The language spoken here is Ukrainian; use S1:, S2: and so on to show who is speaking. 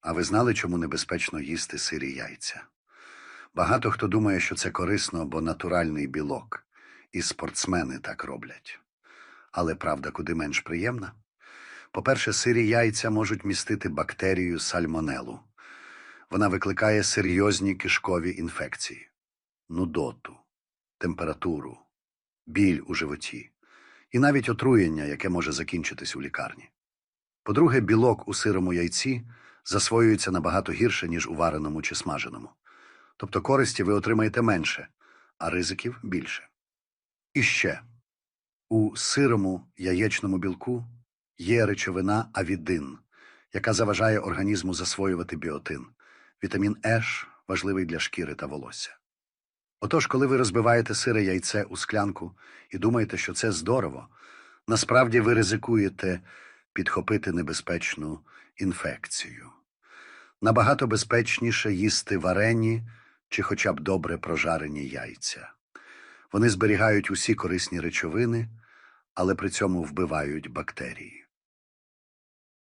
S1: А ви знали, чому небезпечно їсти сирі яйця? Багато хто думає, що це корисно, бо натуральний білок, і спортсмени так роблять. Але правда куди менш приємна. По-перше, сирі яйця можуть містити бактерію сальмонелу. Вона викликає серйозні кишкові інфекції, нудоту, температуру, біль у животі і навіть отруєння, яке може закінчитись у лікарні. По-друге, білок у сирому яйці засвоюється набагато гірше, ніж у вареному чи смаженому. Тобто користі ви отримаєте менше, а ризиків більше. І ще у сирому яєчному білку є речовина авідин, яка заважає організму засвоювати біотин. Вітамін Еш важливий для шкіри та волосся. Отож, коли ви розбиваєте сире яйце у склянку і думаєте, що це здорово, насправді ви ризикуєте підхопити небезпечну інфекцію. Набагато безпечніше їсти варені чи хоча б добре прожарені яйця. Вони зберігають усі корисні речовини, але при цьому вбивають бактерії.